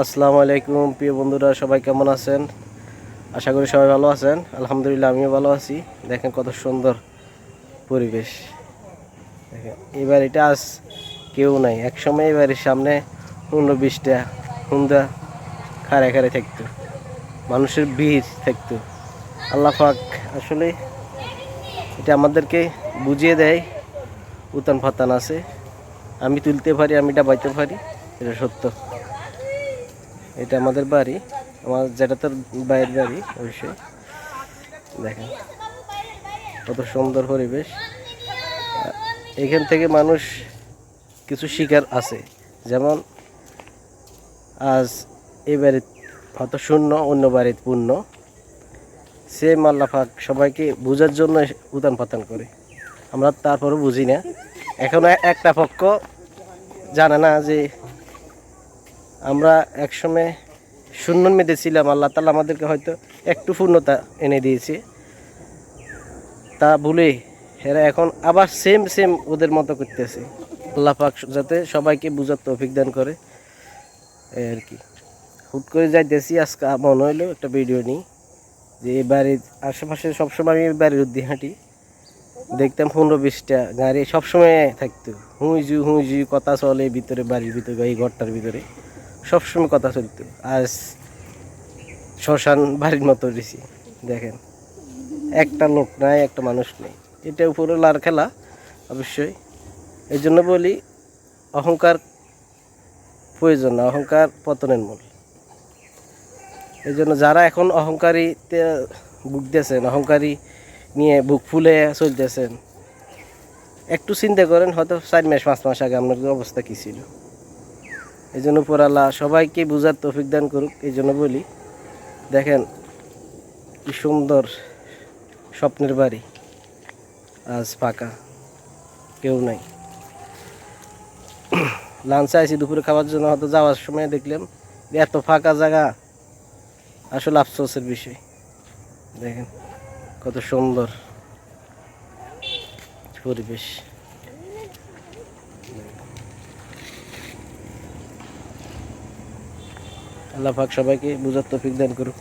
আসসালামু আলাইকুম, প্রিয় বন্ধুরা, সবাই কেমন আছেন? আশা করি সবাই ভালো আছেন। আলহামদুলিল্লাহ, আমিও ভালো আছি। দেখেন কত সুন্দর পরিবেশ। দেখেন এই বাড়িটা আজ কেউ নাই। একসময় এই বাড়ির সামনে পনেরো বিশটা হুন্দা খাড়ে খাড়ে থাকতো। মানুষের ভিড় থাকতো। আল্লাহ পাক আসলে এটা আমাদেরকে বুঝিয়ে দেয়, উতান ফাতান আছে। আমি তুলতে পারি, আমি ডাবাইতে পারি, এটা সত্য। এটা আমাদের বাড়ি, আমার যেটা তোর বাইরের বাড়ি অবশ্যই। দেখেন, কত সুন্দর পরিবেশ। এখান থেকে মানুষ কিছু শিকার আছে। যেমন, আজ এ বাড়ি হয়তো শূন্য, অন্য বাড়ির পূর্ণ। সে মাল্লাফাক সবাইকে বোঝার জন্য উতান পাতান করে। আমরা তারপরও বুঝি না। এখনও একটা পক্ষ জানে না যে আমরা একসময় শূন্য মেতে ছিলাম আল্লাহ তালা আমাদেরকে হয়তো একটু পূর্ণতা এনে দিয়েছে। তা ভুলে এরা এখন আবার সেম সেম ওদের মতো করতেছে। আল্লাহ পাক যাতে সবাইকে বুঝার তৌফিক দান করে। আর কি। হুট করে যাই যাইতেছি, আজকে মনে হইল একটা ভিডিও নিই, যে এই বাড়ির আশেপাশে সবসময় আমি বাড়ির উদ্দি হাঁটি। দেখতাম পনেরো বিশটা গাড়ি সবসময় থাকতো। হুঁই জু হুঁই জু কথা চলে ভিতরে, বাড়ির ভিতরে, এই ঘরটার ভিতরে। সবসময় কথা চলতো। আজ শ্মশান বাড়ির মতো দিছি দেখেন। একটা লোক নাই, একটা মানুষ নেই। এটা উপরে লার খেলা, অবশ্যই। এই জন্য বলি, অহংকার প্রয়োজন না, অহংকার পতনের মূল। এই জন্য যারা এখন অহংকারীতে ভুগতেছেন, অহংকারী নিয়ে বুক ফুলে চলতেছেন, একটু চিন্তা করেন, হয়তো চার মাস, পাঁচ মাস আগে আপনার অবস্থা কী ছিল? এই জন্য পরাল্লাহ সবাইকে বুঝার তৌফিক দান করুক এই জন্য বলি, দেখেন কি সুন্দর স্বপ্নের বাড়ি আজ ফাঁকা, কেউ নাই। লাঞ্চে আইসি দুপুরে খাওয়ার জন্য হয়তো যাওয়ার সময় দেখলাম এত ফাঁকা জায়গা, আসলে আফসোসের বিষয়। দেখেন কত সুন্দর পরিবেশ। আল্লাহ পাক সবাইকে বুঝার তৌফিক দান করুক।